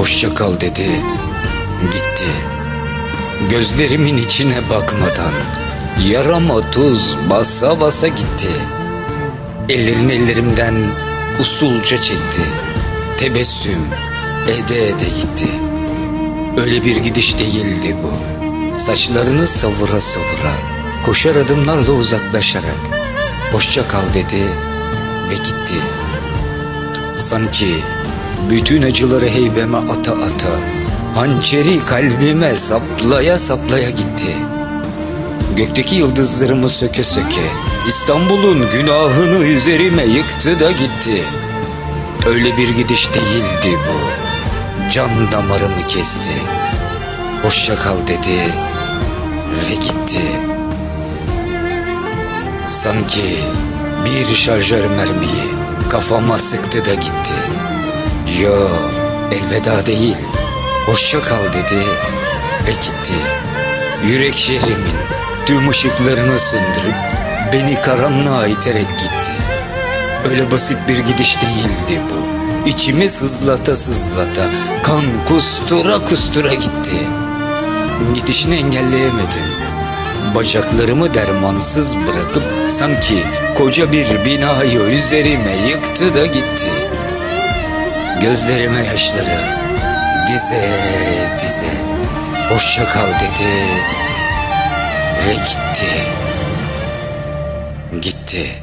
hoşça kal dedi. Gitti. Gözlerimin içine bakmadan yarama tuz basa basa gitti. Ellerini ellerimden usulca çekti. Tebessüm ede ede gitti. Öyle bir gidiş değildi bu. Saçlarını savura savura, koşar adımlarla uzaklaşarak hoşça kal dedi ve gitti. Sanki bütün acıları heybeme ata ata, hançeri kalbime saplaya saplaya gitti. Gökteki yıldızlarımı söke söke, İstanbul'un günahını üzerime yıktı da gitti. Öyle bir gidiş değildi bu. Can damarımı kesti. Hoşça kal dedi ve gitti. Sanki bir şarjör mermiyi kafama sıktı da gitti. Yo elveda değil. Hoşça kal dedi ve gitti. Yürek şehrimin tüm ışıklarını söndürüp beni karanlığa iterek gitti. Öyle basit bir gidiş değildi bu. İçimi sızlata sızlata, kan kustura kustura gitti. Gidişini engelleyemedim. Bacaklarımı dermansız bırakıp sanki koca bir binayı üzerime yıktı da gitti. Gözlerime yaşları dize dize hoşça kal dedi ve gitti. Gitti.